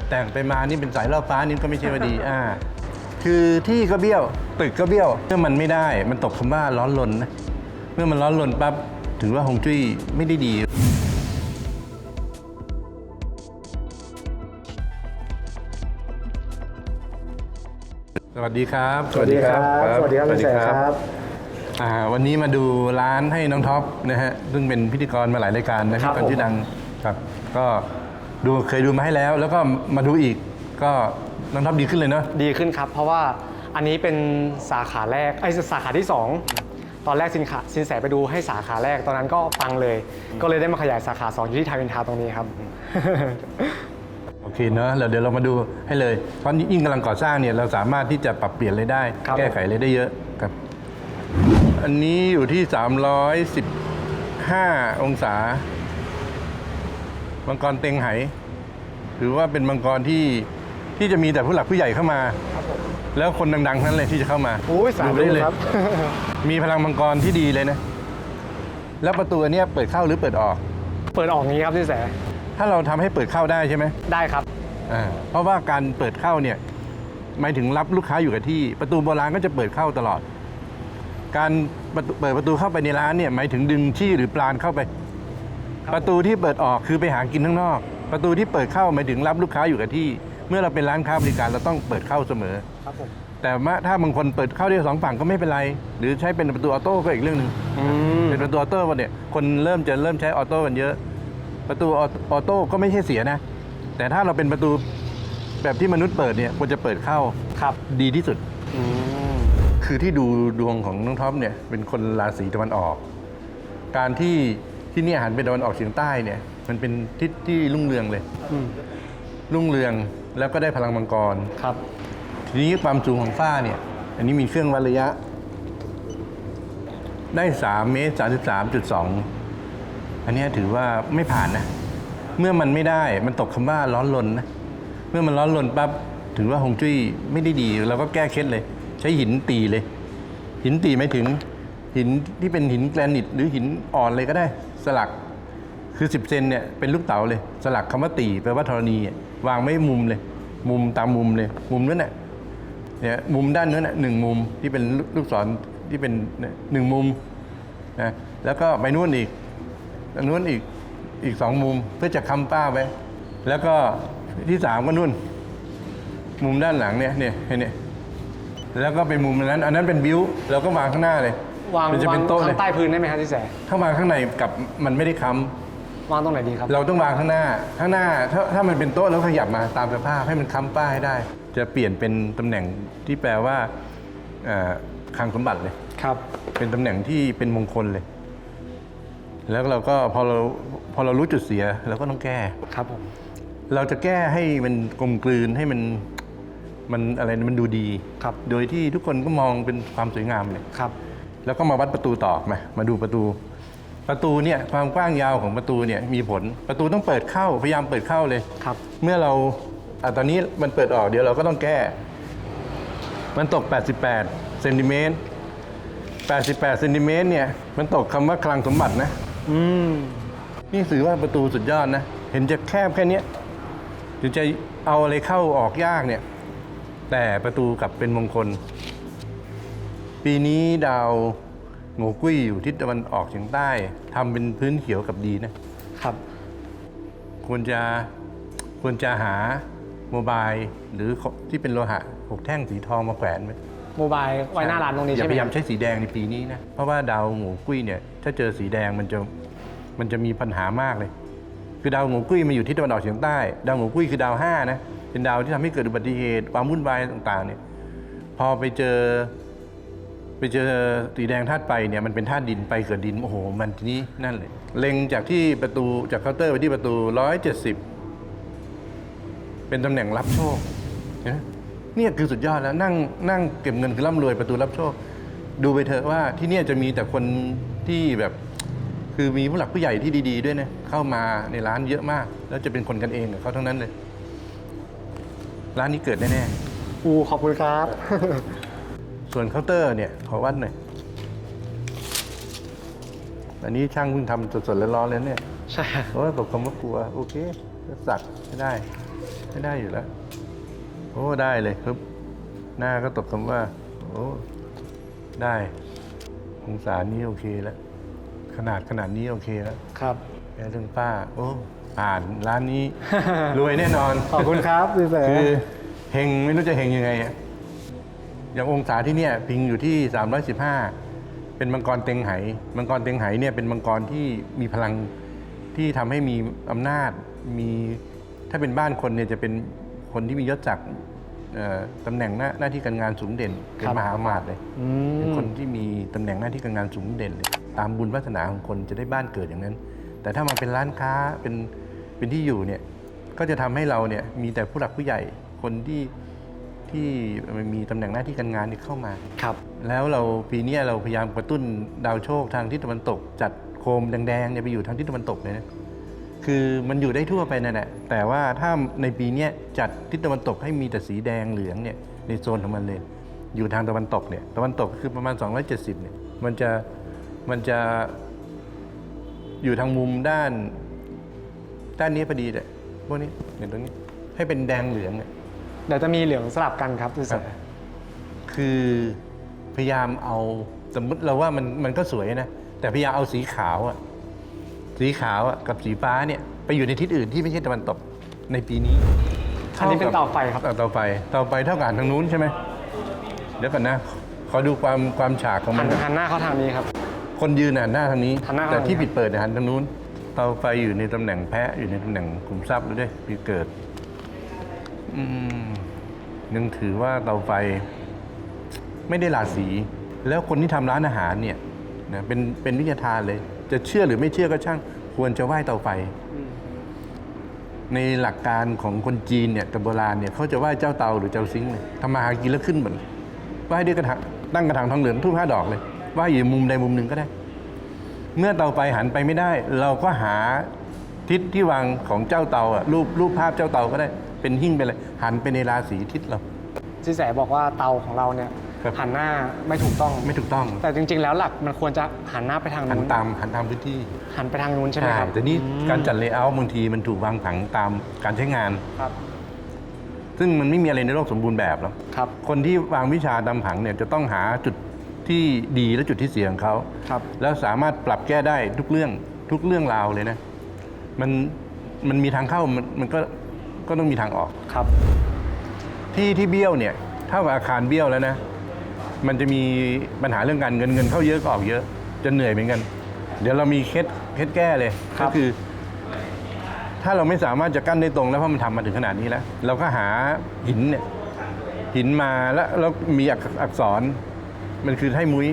บแต่งไปมานี่เป็นสายล่อฟ้านี่ก็ไม่ใช่ว่าดีอ่าคือที่ก็เบี้ยวตึกก็เบี้ยวเมื่อมันไม่ได้มันตกคำว่าร้อนรนนะเมื่อมันร้อนรนปั๊บถือว่าฮวงจุ้ยไม่ได้ดีสวัสดีครับ สวัสดีครับสินแสครับอ่าวันนี้มาดูร้านให้น้องท็อปนะฮะ ซึ่งเป็นพิธีกรมาหลายรายการนะคพิรับธีกรชื่อผมดังครับ ก็ ดูเคยดูมาให้แล้ว แล้วก็มาดูอีกก็น้องท็อปดีขึ้นเลยเนาะดีขึ้นครับ เพราะว่าอันนี้เป็นสาขาแรกไอ้ยสาขาที่ 2 ตอนแรกสินขาสินแสไปดูให้สาขาแรกตอนนั้นก็ปังเลย ก็เลยได้มาขยายสาขา2อยู่ที่ทาวินทาวน์ตรงนี้ครับ โอเคเนอะเราเดี๋ยวเรามาดูให้เลยเพราะยิ่งกำลังก่อสร้างเนี่ยเราสามารถที่จะปรับเปลี่ยนเลยได้ ครับ แก้ไขเลยได้เยอะครับ อันนี้อยู่ที่ 315 องศา มังกรเต็งไหถือว่าเป็นมังกรที่ที่จะมีแต่ผู้หลักผู้ใหญ่เข้ามา แล้วคนดังๆทั้งนั้นเลยที่จะเข้ามาโอ้ยสาดูธุได้เลย ครับ มีพลังมังกรที่ดีเลยนะ แล้วประตูอันเนี้ยเปิดเข้าหรือเปิดออก เปิดออกงี้ครับสินแสถ้าเราทำให้เปิดเข้าได้ใช่ไหมได้ครับ อ่าเพราะว่าการเปิดเข้าเนี่ยหมายถึงรับลูกค้าอยู่กับที่ ประตูโบราณก็จะเปิดเข้าตลอด การประตูเปิดประตูเข้าไปในร้านเนี่ยหมายถึงดึงชี่หรือปลานเข้าไปครับ ประตูที่เปิดออกคือไปหากินข้างนอก ประตูที่เปิดเข้าหมายถึงรับลูกค้าอยู่กับที่ เมื่อเราเป็นร้านค้าบริการเราต้องเปิดเข้าเสมอ ครับผม แต่ว่าถ้าบางคนเปิดเข้าได้สองฝั่งก็ไม่เป็นไร หรือใช้เป็นประตูออโต้ก็อีกเรื่องหนึ่งอืมเป็นประตูออโต้วันเนี่ยคนเริ่มจะเริ่มใช้ออโต้กันเยอะ ประตูออออโต้ก็ไม่ใช่เสียนะ แต่ถ้าเราเป็นประตูแบบที่มนุษย์เปิดเนี่ยควรจะเปิดเข้าครับดีที่สุดอืมคือที่ดูดวงของน้องท็อปเนี่ยเป็นคนราศีตะวันออก การที่ ที่เนี่ยหันไปตะวันออกเฉียงใต้เนี่ย มันเป็นทิศที่รุ่งเรืองเลย อืมรุ่งเรืองแล้วก็ได้พลังมังกร ครับ ทีนี้ความสูงของฝ้าเนี่ย อันนี้มีเครื่องวัดระยะ ได้3เมตร33.2 อันเนี้ยถือว่าไม่ผ่านนะ เมื่อมันไม่ได้มันตกคำว่าร้อนรนนะ เมื่อมันร้อนรนปั๊บถือว่าฮวงจุ้ยไม่ได้ดีเราก็แก้เคล็ดเลย ใช้หินตีเลย หินตีไม่ถึงหินที่เป็นหินแกรนิตหรือหินอ่อนเลยก็ได้ สลักคือ 10เซนเนี่ยเป็นลูกเต๋าเลย สลักคำว่าตีแปลว่าธรณีวางไม่มุมเลย มุมตามมุมเลย มุมนั้นน่ะเนี่ยมุมด้านนั้นน่ะหนึ่งมุมที่เป็นลูกศรที่เป็นหนึ่งมุมนะแล้วก็ไปนู่นอีกนู้นอีกอีกสองมุมเพื่อจะค้ำป้าไว้แล้วก็ที่สามก็นู่น มุมด้านหลังเนี่ยเนี่ยเห็นเนี่ยแล้วก็เป็นมุมนั้น อันนั้นเป็นบิวเราก็วางข้างหน้าเลย วางมันจะวางเป็นโต๊ะเลย ข้างใต้พื้นได้ไหมครับสินแสถ้าวางข้างในกับมันไม่ได้ค้วางตรงไหนดีครับำเราต้องวางข้างหน้า ข้างหน้าถ้าถ้ามันเป็นโต๊ะแล้วขยับมาตามสภาพให้มันค้ำป้าให้ได้ จะเปลี่ยนเป็นตำแหน่งที่แปลว่าเอ่อคลังสมบัติเลย ครับ เป็นตำแหน่งที่เป็นมงคลเลย แล้วเราก็พอเราพอเรารู้จุดเสียเราก็ต้องแก้ ครับผม เราจะแก้ให้มันกลมกลืนให้มันมันอะไรนะมันดูดีครับ โดยที่ทุกคนก็มองเป็นความสวยงามเลย ครับ แล้วก็มาวัดประตูต่อมามาดูประตู ประตูเนี่ยความกว้างยาวของประตูเนี่ยมีผลประตูต้องเปิดเข้าพยายามเปิดเข้าเลยครับ เมื่อเราอะตอนนี้มันเปิดออกเดี๋ยวเราก็ต้องแก้ มันตก 88เซนติเมตร88เซนติเมตรเนี่ยมันตกคำว่าคลังสมบัตินะอืมนี่ถือว่าประตูสุดยอดนะ เห็นจะแคบแค่เนี้ยถึงจะเอาอะไรเข้าออกยากเนี่ย แต่ประตูกลับเป็นมงคล ปีนี้ดาวโงกุ้ยอยู่ทิศตะวันออกเฉียงใต้ทำเป็นพื้นเขียวกับดีนะครับ ควรจะควรจะหาโมบายหรือที่เป็นโลหะหกแท่งสีทองมาแขวนไว้โมบายไว้หน้าร้านตรงนี้อย่าใช่ไหมพยายามครับใช้สีแดงในปีนี้นะเพราะว่าดาวโงกุ้ยเนี่ยถ้าเจอสีแดงมันจะมันจะมีปัญหามากเลย คือดาวโงกุ้ยมาอยู่ที่ตะวันออกเฉียงใต้ ดาวโงกุ้ยคือดาวห้านะเป็นดาวที่ทำให้เกิดอุบัติเหตุความวุ่นวายต่างๆเนี่ยพอไปเจอ ไปเจอสีแดงธาตุไฟเนี่ยมันเป็นธาตุดินไปเกิดดินโอ้โห มันทีนี้นั่นเลยเล็งจากที่ประตูจากเคาน์เตอร์ไปที่ประตูร้อยเจ็ดสิบเป็นตำแหน่งรับโชคเห็นไหมเนี่ยคือสุดยอดแล้วนั่งนั่งเก็บเงินคือร่ำรวยประตูรับโชค ดูไปเถอะว่าที่เนี่ยจะมีแต่คนที่แบบคือมีผู้หลักผู้ใหญ่ที่ดี ๆ ด้วยนะเข้ามาในร้านเยอะมาก แล้วจะเป็นคนกันเองกับเขาทั้งนั้นเลย ร้านนี้เกิดแน่ๆอูขอบคุณครับ ส่วนเคาน์เตอร์เนี่ยขอวัดหน่อย อันนี้ช่างเพิ่งทำสดๆร้อนๆเลยเนี่ย ใช่โอ้ยตกคำว่ากลัว โอเคก็สักไม่ได้ ไม่ได้อยู่แล้ว โอ้ได้เลยครับ หน้าก็ตกคำว่า โอ้ได้องศานี้โอเคแล้ว ขนาดขนาดนี้โอเคแล้วครับแค่เรื่องป้า โอ้ผ่านร้านนี้ รวยแน่นอน ขอบคุณครับสินแสคือเฮงไม่รู้จะเฮงยังไงอะ อย่างองศาที่เนี่ยพิงอยู่ที่ 315 เป็นมังกรเต็งไห มังกรเต็งไหเนี่ยเป็นมังกรที่มีพลังที่ทำให้มีอำนาจ มีถ้าเป็นบ้านคนเนี่ยจะเป็นคนที่มียศศักดิ์เอ่อตำแหน่งหน้าหน้าที่การงานสูงเด่นเป็นมหาอมาตย์เลยอืเป็นมคนที่มีตำแหน่งหน้าที่การงานสูงเด่นเลยตามบุญวาสนาของคนจะได้บ้านเกิดอย่างนั้น แต่ถ้ามาเป็นร้านค้าเป็นเป็นที่อยู่เนี่ยก็จะทำให้เราเนี่ยมีแต่ผู้หลักผู้ใหญ่คนที่ ที่มีตำแหน่งหน้าที่การงานนี่เข้ามาครับ แล้วเราปีเนี้ยเราพยายามกระตุ้นดาวโชคทางทิศตะวันตก จัดโคมแดงๆเนี่ยไปอยู่ทางทิศตะวันตกเลยนะคือมันอยู่ได้ทั่วไปนั่นแหละแต่ว่าถ้าในปีเนี้ยจัดทิศตะวันตกให้มีแต่สีแดงเหลืองเนี่ยในโซนของมันเลย อยู่ทางตะวันตกเนี่ยตะวันตกคือประมาณ 270เนี่ยมันจะมันจะอยู่ทางมุมด้าน ด้านนี้พอดีเลยพวกนี้อย่างตรงนี้ให้เป็นแดงเหลืองเนี่ย เดี๋ยวจะมีเหลืองสลับกันครับสินแสครับคือพยายามเอาสมมติเราว่ามันมันก็สวยนะ แต่พยายามเอาสีขาวอะสีขาวอะกับสีฟ้าเนี่ยไปอยู่ในทิศอื่นที่ไม่ใช่ตะวันตกในปีนี้อันนี้เป็นเตาไฟครับ เตาไฟเตาไฟเท่ากับอันทางนู้นใช่ไหมเดี๋ยวก่อนนะ ขอดูความความฉากของหัมันนก่อนหันหน้าเข้าทางนี้ครับ คนยืนหันหน้าทางนี้หันหน้าแต่ที่ทางนี้ปิดเปิดเนี่ยหันทางนู้น เตาไฟอยู่ในตำแหน่งแพะอยู่ในตำแหน่งขุมทรัพย์แล้วด้วยปีเกิด อืม ยังถือว่าเตาไฟไม่ได้หลาสี แล้วคนที่ทำร้านอาหารเนี่ยนะเป็นเป็นวิทยาทานเลย จะเชื่อหรือไม่เชื่อก็ช่าง ควรจะไหว้เตาไฟ ในหลักการของคนจีนเนี่ยแต่โบราณเนี่ยเขาจะไหว้เจ้าเตาหรือเจ้าซิงค์เลยทำมาหากินแล้วขึ้นเหมือนไหว้ด้วยกระถางตั้งกระถางทองเหลืองทุ่งห้าดอกเลยไหว้อยู่มุมใดมุมหนึ่งก็ได้ เมื่อเตาไฟหันไปไม่ได้ เราก็หาทิศที่วางของเจ้าเตาอะรูปรูปภาพเจ้าเตาก็ได้ เป็นหิ้งไปเลย หันไปในราศีทิศเรา สินแสบอกว่าเตาของเราเนี่ยครับ หันหน้าไม่ถูกต้อง ไม่ถูกต้องแต่จริง ๆ แล้วหลักมันควรจะหันหน้าไปทางหันนู้นตามหันตามพื้นที่หันไปทางนู้นใช่ไหมครับแต่นี่อืมการจัดเลเยอร์บางทีมันถูกวางผังตามการใช้งาน ครับซึ่งมันไม่มีอะไรในโลกสมบูรณ์แบบหรอก ครับคนที่วางวิชาตามผังเนี่ยจะต้องหาจุดที่ดีและจุดที่เสียของเขา ครับแล้วสามารถปรับแก้ได้ทุกเรื่องทุกเรื่องราวเลยนะ มันมันมีทางเข้ามันมันก็ ก็ต้องมีทางออก ครับ ที่ที่เบี้ยวเนี่ยถ้าว่าอาคารเบี้ยวแล้วนะ มันจะมีปัญหาเรื่องการเงินเงินเข้าเยอะก็ออกเยอะจะเหนื่อยเหมือนกัน เดี๋ยวเรามีเคล็ดเคล็ดแก้เลยครัก็บ คือ ถ้าเราไม่สามารถจะกั้นได้ตรงแล้วเพราะมันทำมาถึงขนาดนี้แล้ว เราก็หาหินเนี่ยหินมาแล้วแล้วมีอักอักษร มันคือให้มุ้ย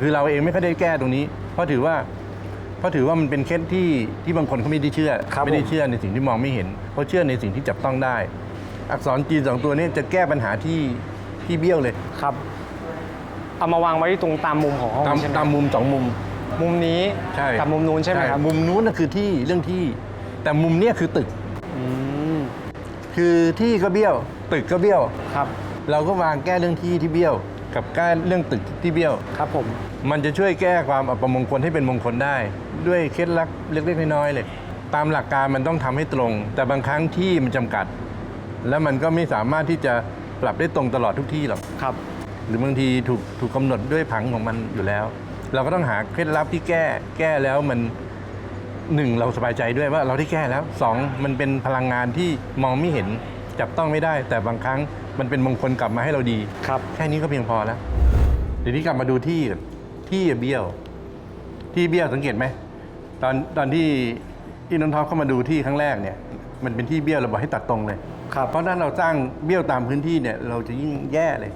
คือเราเองไม่ค่อยได้แก้ตรงนี้ เพราะถือว่าเพ ราะถือว่ามันเป็นเคล็ดที่ที่บางคนเขาไม่ได้เชื่อ ครับไม่ได้ผม เชื่อในสิ่งที่มองไม่เห็นเขาเชื่อในสิ่งที่จับต้องได้ อักษรจีนสองตัวนี้จะแก้ปัญหาที่ที่เบี้ยวเลย ครับ เอามาวางไว้ตรงตามมุมของห้องตามใช่ไหมตามมุมสองมุมมุมนี้ใช่กับมุมนู้นใช่ไหมครับมุมนู้นน่ะคือที่เรื่องที่ แต่มุมเนี้ยคือตึก อืมคือที่ก็เบี้ยว ตึกก็เบี้ยว ครับเราก็วางแก้เรื่องที่ที่เบี้ยว กับแก้เรื่องตึกที่เบี้ยว ครับผม มันจะช่วยแก้ความอัปมงคลให้เป็นมงคลได้ ด้วยเคล็ดลับเล็กๆน้อยๆเลยตามหลักการมันต้องทำให้ตรง แต่บางครั้งที่มันจำกัด แล้วมันก็ไม่สามารถที่จะปรับได้ตรงตลอดทุกที่หรอกครับ หรือบางทีถูกถูกกำหนดด้วยผังของมันอยู่แล้ว เราก็ต้องหาเคล็ดลับที่แก้แก้แล้วมันหนึ่งเราสบายใจด้วยว่าเราได้แก้แล้วสองมันเป็นพลังงานที่มองไม่เห็นจับต้องไม่ได้ แต่บางครั้งมันเป็นมงคลกลับมาให้เราดีครับ แค่นี้ก็เพียงพอแล้วเดี๋ยวนี้กลับมาดูที่ก่อนที่เบี้ยว ที่เบี้ยวสังเกตไหม ตอนตอนที่ที่นนทท็อปเข้ามาดูที่ครั้งแรกเนี่ย มันเป็นที่เบี้ยวเราบอกให้ตัดตรงเลยครับเพราะถ้าเราสร้างเบี้ยวตามพื้นที่เนี่ยเราจะยิ่งแย่เลย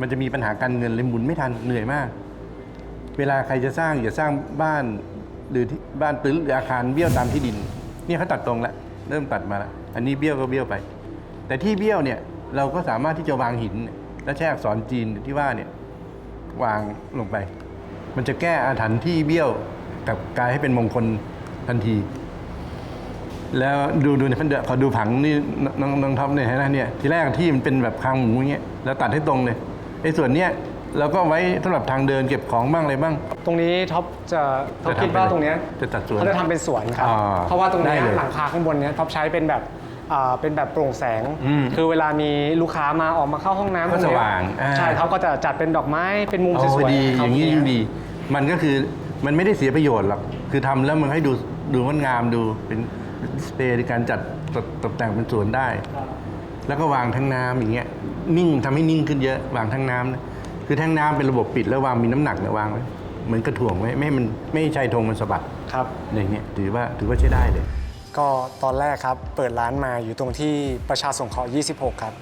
มันจะมีปัญหาการเงินเลยหมุนไม่ทันเหนื่อยมาก เวลาใครจะสร้างอย่าสร้างบ้านหรือที่บ้านตึ้หรืออาคารเบี้ยวตามที่ดินเนี่ยเขาตัดตรงแล้วเริ่มตัดมาแล้วอันนี้เบี้ยวก็เบี้ยวไป แต่ที่เบี้ยวเนี่ยเราก็สามารถที่จะวางหิน และใช้อักษรจีนที่ว่าเนี่ยวางลงไป มันจะแก้อาถรรพ์ที่เบี้ยว กลับกลายให้เป็นมงคลทันที แล้วดูดูเนี่ยเพื่อนเดขอดูผังนี่น้องน้องท็อปเนี่ยเห็นไหมเนี่ยทีแรกที่มันเป็นแบบคางหมูอย่างเงี้ยแล้วตัดให้ตรงเลยไอ้ส่วนเนี้ยเราก็ไว้สำหรับทางเดินเก็บของบ้างอะไรบ้าง ตรงนี้ท็อปจะท็อปจะทำคิดว่าเป็นตรงเนี้ยจะตัดสวนเขาจะทำเป็นสวนครับอ่าเพราะว่าตรงเนี้ยได้เลยหลังคาข้างบนเนี้ยท็อปใช้เป็นแบบอ่าเป็นแบบโปร่งแสงอืมคือเวลามีลูกค้ามาออกมาเข้าห้องน้ำก็สว่างอ่าใช่เขาก็จะจัดเป็นดอกไม้เป็นมุมสเอาวยดีๆอย่างนี้นี้ยิ่งดี มันก็คือ มันไม่ได้เสียประโยชน์หรอกคือทำแล้วมันให้ดูดูงดงามดูเป็นดิสเพลย์ในการจัดตกตกแต่งเป็นสวนได้ แล้วก็วางแทั้งน้ำอย่างเงี้ยนิ่งทำให้นิ่งขึ้นเยอะวางแทั้งน้ำนะคือแทั้งน้ำเป็นระบบปิดแล้ววางมีน้ำหนักเนี่ยวางไว้เหมือนกระถ่วงไว้ไม่ให้มันไม่ให้ชายธงมันสะบัดครับอย่างเงี้ยถือว่าถือว่าใช้ได้เลย ก็ตอนแรกครับเปิดร้านมาอยู่ตรงที่ประชาสงเคราะห์ 26 ครับ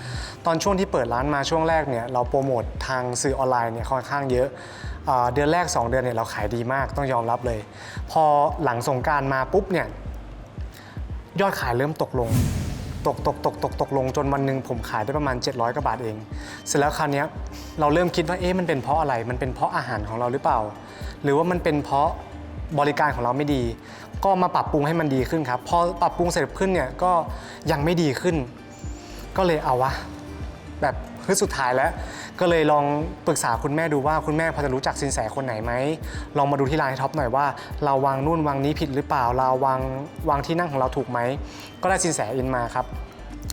ตอนช่วงที่เปิดร้านมาช่วงแรกเนี่ยเราโปรโมททางสื่อออนไลน์เนี่ยค่อนข้างเยอะเดือนแรก 2 เดือนเนี่ยเราขายดีมากต้องยอมรับเลย พอหลังสงการมาปุ๊บเนี่ยยอดขายเริ่มตกลง ตกตกตกตกตกลงจนวันหนึ่งผมขายได้ประมาณ 700กว่าบาทเอง เสร็จแล้วคราวนี้เราเริ่มคิดว่าเอ๊ะมันเป็นเพราะอะไรมันเป็นเพราะอาหารของเราหรือเปล่า หรือว่ามันเป็นเพราะบริการของเราไม่ดี ก็มาปรับปรุงให้มันดีขึ้นครับ พอปรับปรุงเสร็จขึ้นเนี่ยก็ยังไม่ดีขึ้น ก็เลยเอาวะ แบบคือสุดท้ายแล้ว ก็เลยลองปรึกษาคุณแม่ดูว่าคุณแม่พอจะรู้จักสินแสคนไหนไหม ลองมาดูที่ร้านให้ท็อปหน่อยว่า เราวางนู่นวางนี้ผิดหรือเปล่า เราวางวางที่นั่งของเราถูกไหม ก็ได้สินแสอินมาครับ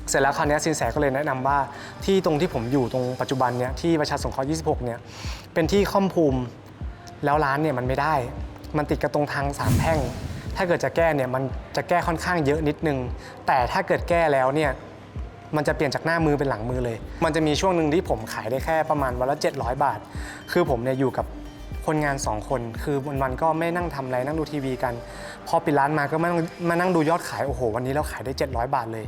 เสร็จแล้วคราวนี้สินแสก็เลยแนะนำว่าที่ตรงที่ผมอยู่ตรงปัจจุบันเนี่ยที่ประชาสงเคราะห์26เนี่ยเป็นที่ค่อมภูมิแล้วร้านเนี่ยมันไม่ได้ มันติดกับตรงทางสามแพร่ง ถ้าเกิดจะแก้เนี่ยมันจะแก้ค่อนข้างเยอะนิดนึง แต่ถ้าเกิดแก้แล้วเนี่ยมันจะเปลี่ยนจากหน้ามือเป็นหลังมือเลย มันจะมีช่วงหนึ่งที่ผมขายได้แค่ประมาณวันละ 700 บาท คือผมเนี่ยอยู่กับคนงาน 2 คน คือวันๆก็ไม่นั่งทำอะไรนั่งดูทีวีกัน พอปิดร้านมาก็มานั่งมานั่งดูยอดขาย โอ้โห วันนี้เราขายได้ 700 บาทเลย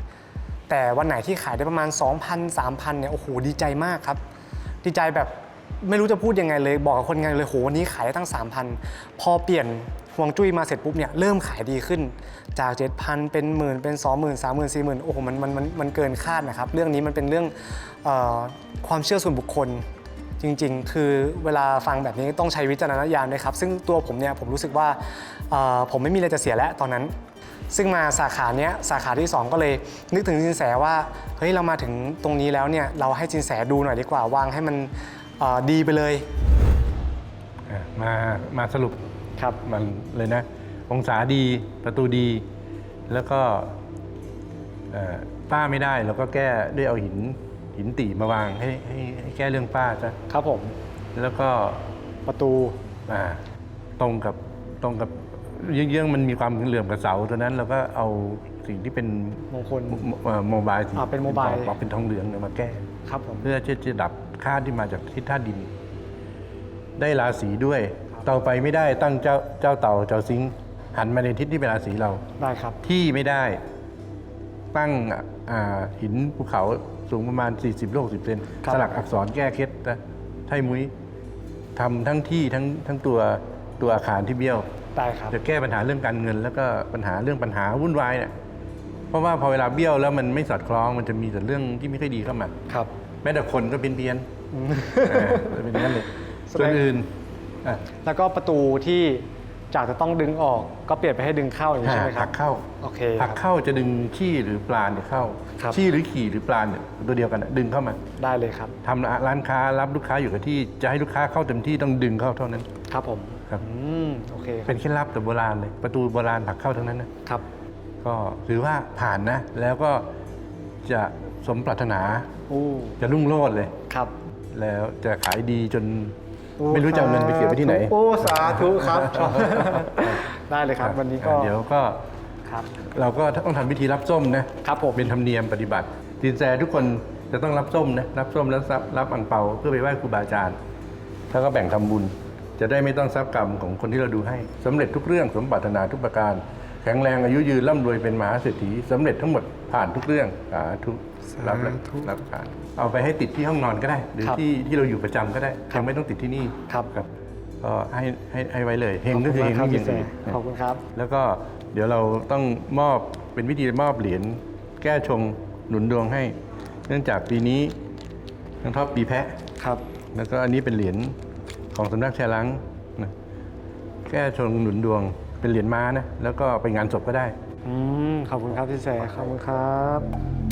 แต่วันไหนที่ขายได้ประมาณ 2,000 3,000เนี่ย โอ้โห ดีใจมากครับ ดีใจแบบไม่รู้จะพูดยังไงเลย บอกกับคนงานเลย โห วันนี้ขายได้ตั้ง 3,000 พอเปลี่ยน ห่วงจุ้ยมาเสร็จปุ๊บเนี่ยเริ่มขายดีขึ้นจาก 7,000 เป็นหมื่นเป็น20,000 30,000 40,000โอ้โหมันมันมันมันเกินคาดนะครับ เรื่องนี้มันเป็นเรื่องออความเชื่อส่วนบุคคลจริงๆ คือเวลาฟังแบบนี้ต้องใช้วิจารณญาณด้วยครับ ซึ่งตัวผมเนี่ยผมรู้สึกว่าผมไม่มีอะไรจะเสียแล้วตอนนั้น ซึ่งมาสาขาเนี้ยสาขาที่ 2 ก็เลย นึกถึงสินแสว่าเฮ้ยเรามาถึงตรงนี้แล้วเนี่ยเราให้สินแสดูหน่อยดีกว่าวางให้มันดีไปเลย มามาสรุป ครับ มันเลยนะ องศาดีประตูดี แล้วก็เอ่อป้าไม่ได้เราก็แก้ด้วยเอาหินหินตีมาวางให้ให้ให้แก้เรื่องป้าซะครับผม แล้วก็ ประตู อ่าตรงกับตรงกับเยื่องๆมันมีความเหลื่อมกับเสาตัวนั้นเราก็เอาสิ่งที่เป็นมงคล โมเอ่อโมบายสีอ่าเป็นโมบายบอกเป็นทองเหลืองเนี่ยมาแก้ ครับผม เพื่อที่จะดับค่าที่มาจากทิศธาตุดิน ได้ราศีด้วย เตาไปไม่ได้ตั้งเจ้าเจ้าเต่าเจ้าซิงค์หันมาในทิศที่เป็นราศีเรา ได้ครับ ที่ไม่ได้ ตั้งอ่าหินภูเขาสูงประมาณ 40โล60เซนครับ สลักอักษรแก้เคล็ดนะไทยมุ้ยทำทั้งที่ทั้งทั้งตัวตัวอาคารที่เบี้ยว ได้ครับ จะแก้ปัญหาเรื่องการเงิน แล้วก็ปัญหาเรื่องปัญหาวุ่นวายเนี่ยเพราะว่าพอเวลาเบี้ยวแล้วมันไม่สอดคล้องมันจะมีแต่เรื่องที่ไม่ค่อยดีเข้ามา ครับ แม้แต่คนก็เพี้ยนเพี้ยนๆเออเป็นอย่างนั้นเลยแสส่ดวนง อื่น อะ แล้วก็ประตูที่จากจะต้องดึงออกก็เปลี่ยนไปให้ดึงเข้าอย่างนี้ใช่ไหมคหัรับ กเข้าโอเคหักเข้าจะดึงขี้หรือปลาเนี่ยเข้า ครับ ขี้หรือขี่หรือปลาเนี่ยตัวเดียวกันน่ะดึงเข้ามาได้เลยครับ ทำร้านค้ารับลูกค้าอยู่กับที่ จะให้ลูกค้าเข้าเต็มที่ต้องดึงเข้าเท่านั้น ครับผมครับ อืมโอเคครับเป็นเคล็ดลับแต่โบราณเลย ประตูโบราณผลักเข้าทั้งนั้นนะ ครับ ก็ถือว่าผ่านนะ แล้วก็จะสมปรารถนา อู้จะรุ่งโรจน์เลย ครับ แล้วจะขายดีจน ไม่รู้จะเอาเงินไปเก็บไว้ที่ไหน โอ้สาธุครับ ได้เลยครับ วันนี้ก็อะเดี๋ยวก็ครับเราก็ต้องทำพิธีรับส้มนะครับผมเป็นธรรมเนียมปฏิบัติสินแสทุกคนจะต้องรับส้มนะรับส้มแล้วรับรับอังเปาเพื่อไปไหว้ครูบาอาจารย์แล้วก็แบ่งทำบุญ จะได้ไม่ต้องทรัพย์กรรมของคนที่เราดูให้สำเร็จทุกเรื่องสมปรารถนาทุกประการ แข็งแรงอายุยืนร่ำรวยเป็นมหาเศรษฐีสำเร็จทั้งหมดผ่านทุกเรื่องสาธุ รับแล้วสาธุ รับผ่านเอาไปให้ติดที่ห้องนอนก็ได้ หรือครับที่ที่เราอยู่ประจำก็ได้ครับยังไม่ต้องติดที่นี่ครับครับก็ให้ให้ให้ไว้เลยเฮงก็คือเฮงขอบไม่คุมีณอย่างมากอื่นครับขอบคุณครับ แล้วก็เดี๋ยวเราต้องมอบเป็นวิธีมอบเหรียญแก้ชงหนุนดวงให้ เนื่องจากปีนี้ทั้งทอบปีแพะ ครับแล้วก็อันนี้เป็นเหรียญของสำนักแชลังนะแก้ชงหนุนดวงเป็นเหรียญม้านะแล้วก็ไปงานศพก็ได้ อืมขอบคุณครับพี่แสขอบคุณครับ